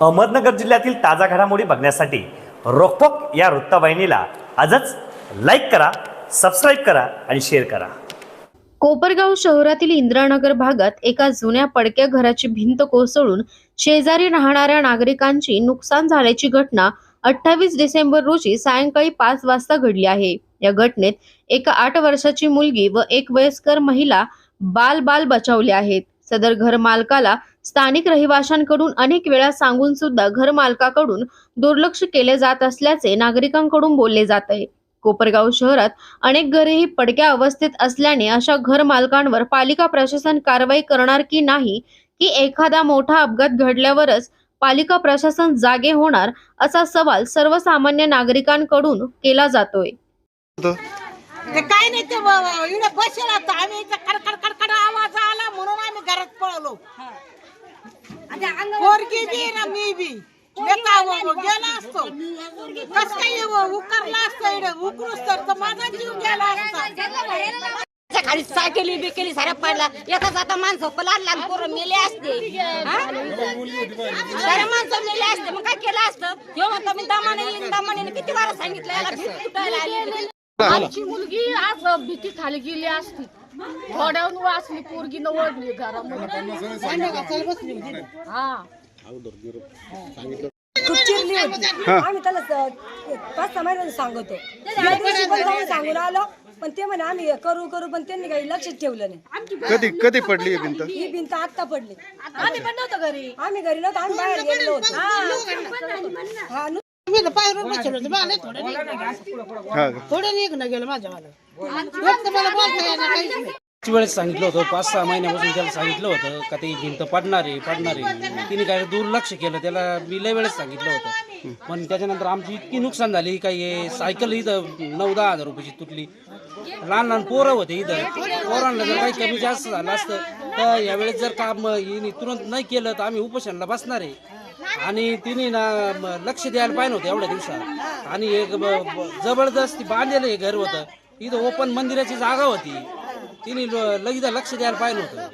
अहमदनगर जिल्ह्यातील ताजा घडामोडी बघण्यासाठी रोखोक या वृत्तवाहिनीला आजच लाईक करा सबस्क्राईब करा आणि शेअर करा. कोपरगाव शहरातील इंदिरानगर भागात एका जुन्या पडक्या घराची भिंत कोसळून शेजारी राहणाऱ्या नागरिकांची नुकसान झाल्याची घटना अठ्ठावीस डिसेंबर रोजी सायंकाळी पाच वाजता घडली आहे. या घटनेत एका आठ वर्षाची मुलगी व एक वयस्कर महिला बाल बाल बचावले आहेत. सदर घर मालकाला स्थानिक रहिवाशांकडून अनेक वेळा सांगून सुद्धा घर मालकाकडून दुर्लक्ष केले जात असल्याचे नागरिकांकडून बोलले जात आहे. कोपरगाव शहरात अनेक घरेही पडक्या अवस्थेत असल्याने अशा घर मालकांवर पालिका प्रशासन कारवाई करणार की नाही की एखादा मोठा अपघात घडल्यावरच पालिका प्रशासन जागे होणार असा सवाल सर्वसामान्य नागरिकांकडून केला जातोय. ते काय नाही ते इकडे बसेल आता. आम्ही इथं कडकड कडकड आवाज आला म्हणून आम्ही घरात पळलो. पोरगी बी ना मी बी. येता गेला असतो. कस काय उकरला असतो इकडे. उकरूच तर माझा जीव गेला असता. खाली सायकली बिकेली साऱ्या पडला एका जाता माणसं पण लहान लहान पोरं मेले असते. हा? साऱ्या माणसं मेले असते. मग काय केलं असतं? ह्यो म्हणतो मी दमाने दमाने किती वारा सांगितलं याला भीती कुटायला आली? आमची मुलगी आज भीती खाली गेली असती. थोड्याहून वाचली पोरगी न ओढली घरामध्ये. हा. खूप चिरली होती. आम्ही त्याला स- पाच सहा महिन्यांनी सांगतो. त्या दिवशी पण जाऊन सांगून आलो पण ते म्हणे आम्ही हे करू करू पण त्यांनी काही लक्षच ठेवलं नाही. कधी कधी पडली ही भिंत? ही भिंत आत्ता पडली. आम्ही पण नव्हतो घरी. आम्ही घरी नव्हतो आम्ही बाहेर गेलो होतो. हा. नु- मी पायरून बसलो होतो मला थोडं निघणं हा. का? थोडं निघणं गेलं तर मला बोलता येणार काहीच नाही. किती वेळेस सांगितलं होतं? पाच सहा महिन्यापासून त्याला सांगितलं होतं का ती भिंत पडणार आहे पडणार. आहे तिने काय दुर्लक्ष केलं त्याला मी लय वेळेस सांगितलं होतं. पण त्याच्यानंतर आमची इतकी नुकसान झाली काही हे सायकल इथं नऊ दहा हजार रुपयाची तुटली. लहान लहान पोरं होते इथं. पोरांना जर काही कमी जास्त झालं असतं तर यावेळेस जर काम हिने तुरंत नाही केलं तर आम्ही उपोषणाला बसणार आहे. आणि तिने ना लक्ष द्यायला पाहिजे होतं एवढ्या दिवसात. आणि एक जबरदस्त जबरदस्ती बांधलेलं हे घर होतं. इथं ओपन मंदिराची जागा होती. तिने ल- लगेच लक्ष द्यायला पाहिजे होतं.